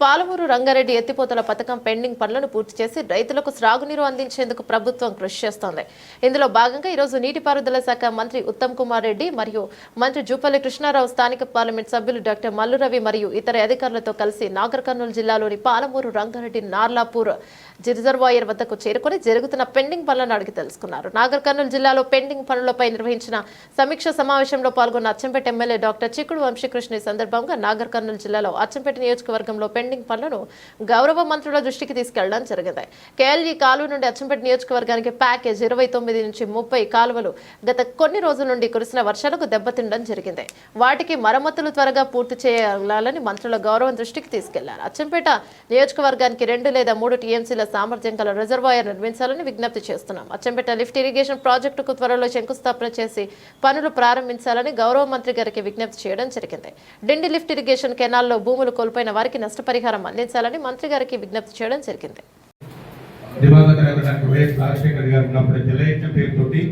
పాలమూరు రంగారెడ్డి ఎత్తిపోతల పథకం పెండింగ్ పనులను పూర్తి చేసి రైతులకు సాగునీరు అందించేందుకు ప్రభుత్వం కృషి చేస్తోంది. ఇందులో భాగంగా ఈరోజు నీటిపారుదల శాఖ మంత్రి ఉత్తమ్ కుమార్ రెడ్డి మరియు మంత్రి జూపల్లి కృష్ణారావు స్థానిక పార్లమెంట్ సభ్యులు డాక్టర్ మల్లు రవి మరియు ఇతర అధికారులతో కలిసి నాగర్ కర్నూలు జిల్లాలోని పాలమూరు రంగారెడ్డి నార్లాపూర్ రిజర్వాయర్ వద్దకు చేరుకుని జరుగుతున్న పెండింగ్ పనులను అడిగి తెలుసుకున్నారు. నాగర్ కర్నూలు జిల్లాలో పెండింగ్ పనులపై నిర్వహించిన సమీక్ష సమావేశంలో పాల్గొన్న అచ్చంపేట ఎమ్మెల్యే డాక్టర్ చిక్కుడు వంశీకృష్ణ ఈ సందర్భంగా నాగర్ కర్నూలు జిల్లాలో అచ్చంపేట నియోజకవర్గంలో పెండింగ్ పనులను గౌరవ మంత్రుల దృష్టికి తీసుకెళ్ళడం జరిగింది. కేఎల్ఈ కాలువ నుండి అచ్చంపేట నియోజకవర్గానికి ప్యాకేజ్ ఇరవై తొమ్మిది నుంచి ముప్పై కాలువలు గత కొన్ని రోజుల నుండి కురిసిన వర్షాలకు దెబ్బతినడం జరిగింది. వాటికి మరమ్మతులు త్వరగా పూర్తి చేయాలని మంత్రుల గౌరవం దృష్టికి తీసుకెళ్ళారు. అచ్చంపేట నియోజకవర్గానికి రెండు లేదా మూడు టీఎంసీల సామర్థ్యం గల రిజర్వాయర్ నిర్మించాలని విజ్ఞప్తి చేస్తున్నాం. అచ్చంపేట లిఫ్ట్ ఇరిగేషన్ ప్రాజెక్టుకు త్వరలో శంకుస్థాపన చేసి పనులు ప్రారంభించాలని గౌరవ మంత్రి గారికి విజ్ఞప్తి చేయడం జరిగింది. డిండి లిఫ్ట్ ఇరిగేషన్ కెనాల్లో భూములు కోల్పోయిన వారికి నష్టపరిహారం అందించాలని మంత్రి గారికి విజ్ఞప్తి చేయడం జరిగింది. దివంగత డాక్టర్ వైఎస్ రాజశేఖర్ గారు ఉన్నప్పుడు జలయజ్ఞ పేరుతోటి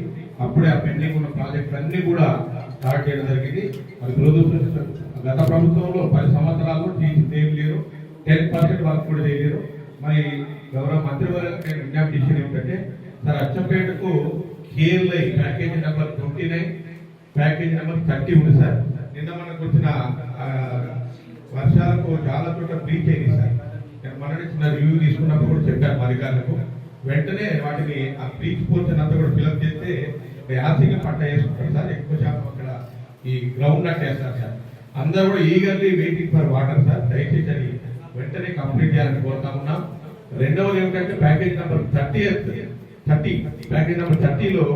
అప్పుడే ఆ పెండింగ్ ఉన్న ప్రాజెక్టులు అన్ని కూడా స్టార్ట్ చేయడం జరిగింది. మరి దురదృష్టం గత ప్రభుత్వంలో పది సంవత్సరాలు తీసింది ఏం లేరు టెన్ పర్సెంట్ వర్క్ కూడా చేయలేరు మరి గౌరవ మంత్రి వారికి నేను విజ్ఞప్తి చేసేది ఏమిటంటే sir అచ్చంపేటకు KLI package number twenty nine package number thirty ఉంది సార్. నిన్న మనకు వచ్చిన వర్షాలకు చాలా చోట్ల బ్రీచ్ అయింది సార్. నేను మొన్న చిన్న రివ్యూ తీసుకున్నప్పుడు కూడా చెప్పాను మా అధికారులకు. వెంటనే వాటిని ఆ బ్రీచ్ పోర్షన్ అంతా కూడా ఫిలప్ చేస్తే యాసింగ్ పంట వేసుకుంటారు సార్. ఎక్కువ శాతం అక్కడ ఈ గ్రౌండ్ నట్ వేస్తారు సార్. అందరూ కూడా eagerly waiting for water sir. దయచేసి అది వెంటనే కంప్లీట్ చేయాలని కోరుతా ఉన్నాం. రెండవది ఏమిటంటే package number thirty thirty package number థర్టీలో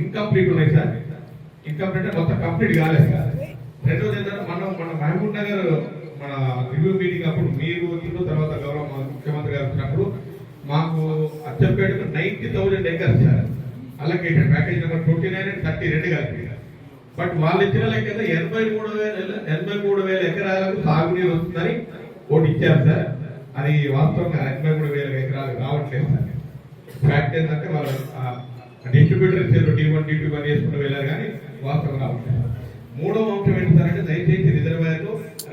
incomplete ఉన్నాయి సార్. ఇన్కంప్లీట్ అంటే మొత్తం కంప్లీట్ కాలేదు సార్. రెండవది ఏంటంటే మనం మన మహబూబ్ నగర్ రివ్యూ మీటింగ్ అప్పుడు మీరు వచ్చిన తర్వాత గౌరవ ముఖ్యమంత్రి గారు వచ్చినప్పుడు మాకు అచ్చంపేటకు ninety thousand acres sir. Allocated package number twenty nine and thirty రెండు కలిపి బట్ వాళ్ళు ఇచ్చిన లెక్క ఎనభై మూడు వేల ఎనభై మూడు వేల ఎకరాలకు సాగునీరు వస్తుందని ఓటు ఇచ్చారు సార్. అది వాస్తవంగా ఎనభై మూడు వేల ఎకరాలు రావట్లేదు సార్. ఫ్యాక్ట్ ఏంటంటే వాళ్ళు డిస్ట్రిబ్యూటర్ ఇచ్చారు T one T two one వేసుకుంటూ వెళ్ళారు కానీ వాస్తవం రావట్లేదు. మూడవ అంశం ఏంటంటే దయచేసి రిజర్వాయర్లు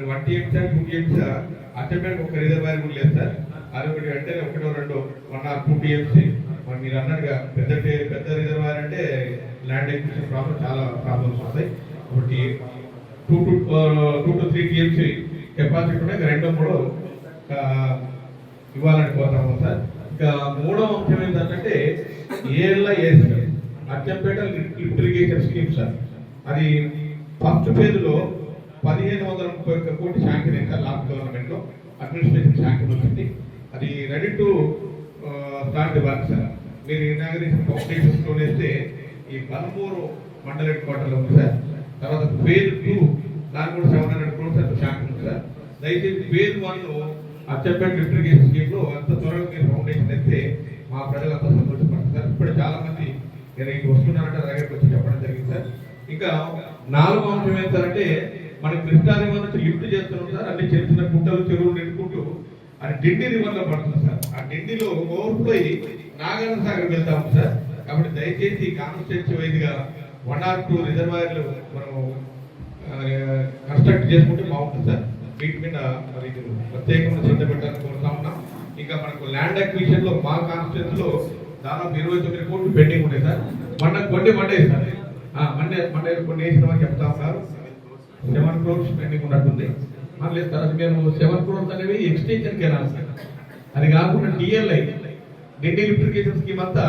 one TM sir two TM sir Achampet ఒక రిజర్వాయర్ కూడా లేదు సార్. అది ఒకటి అంటే ఒకటో రెండో వన్ ఆర్ టూ టీఎంసీ మరి మీరు అన్నట్టుగా పెద్ద పెద్ద రిజర్వాయర్ అంటే ల్యాండ్ ఎక్విజిషన్ ప్రాబ్లం చాలా ప్రాబ్లమ్స్ వస్తాయి. ఒకటి two to two to three TMC capacity ఇంకా రెండో మూడో ఇవ్వాలని కోరుతాము సార్. ఇంకా మూడో అంశం ఏంటంటే ALIS Achampet lift irrigation scheme sir. అది ఫస్ట్ ఫేజ్లో పదిహేను వందల ముప్పై ఒక్క కోటి శాంక్షన్ అయింది లాస్ట్ గవర్నమెంట్లో అడ్మినిస్ట్రేషన్ శాంక్షన్ వచ్చింది. అది ready to start work sir మీరు ఇనాగ్రేషన్ ఫౌండేషన్ వేస్తే ఈ బలమూరు మండల హెడ్ క్వార్టర్లో ఉంది సార్ తర్వాత ఫేజ్ టూ దాని కూడా సెవెన్ హండ్రెడ్ క్రోర్స్ అంత శాంక్షన్ ఉంది సార్ దయచేసి ఫేజ్ వన్లో అచ్చంపేట లిఫ్ట్ ఇరిగేషన్ స్కీమ్లో అంత త్వరగా మీరు ఫౌండేషన్ ఎత్తే మా ప్రజలంతా సంతోషపడతారు సార్ ఇప్పుడు చాలా మంది నేను ఇటు వస్తున్నారంటే దగ్గరికి వచ్చి చెప్పడం జరిగింది సార్ ఇంకా నాలుగో అంశం ఏంటంటే మన కృష్ణా రివర్ నుంచి లిఫ్ట్ చేస్తున్నాం సార్. అన్ని చిన్న చిన్న గుంటలు చెరువులు నిండుకుంటూ. అది డిండి రివర్ పడుతుంది సార్. ఆ డిండిలో ఓవర్ఫ్లో నాగార్జున సాగర్ వెళ్తాము సార్. కాబట్టి దయచేసి కాన్స్టిట్యూన్సీ వైద్యుగా వన్ ఆర్ టూ రిజర్వాయర్లు మనం కన్స్ట్రక్ట్ చేసుకుంటే బాగుంటుంది సార్. వీటి మీద మరి ప్రత్యేకంగా శ్రద్ధ పెట్టాలని కోరుతా ఉన్నాం. ఇంకా మనకు ల్యాండ్ అక్విజిషన్లో మా కాన్స్టిట్యూన్స్లో దాదాపు ఇరవై తొమ్మిది కోట్లు పెండింగ్ ఉన్నాయి సార్. మొన్న కొన్ని మండే సార్. మండే మండే కొన్ని వేసిన చెప్తా ఉన్నారు. సెవెన్ క్రోర్స్ పెండింగ్ ఉన్నట్టుంది. లేదు తర్వాత మేము సెవెన్ క్రోర్స్ అనేవి ఎక్స్టెన్షన్ కెనాల్ సార్ అది కాకుండా డిఎల్ఐ డెడ్ లిఫ్టికేషన్ స్కీమ్ అంతా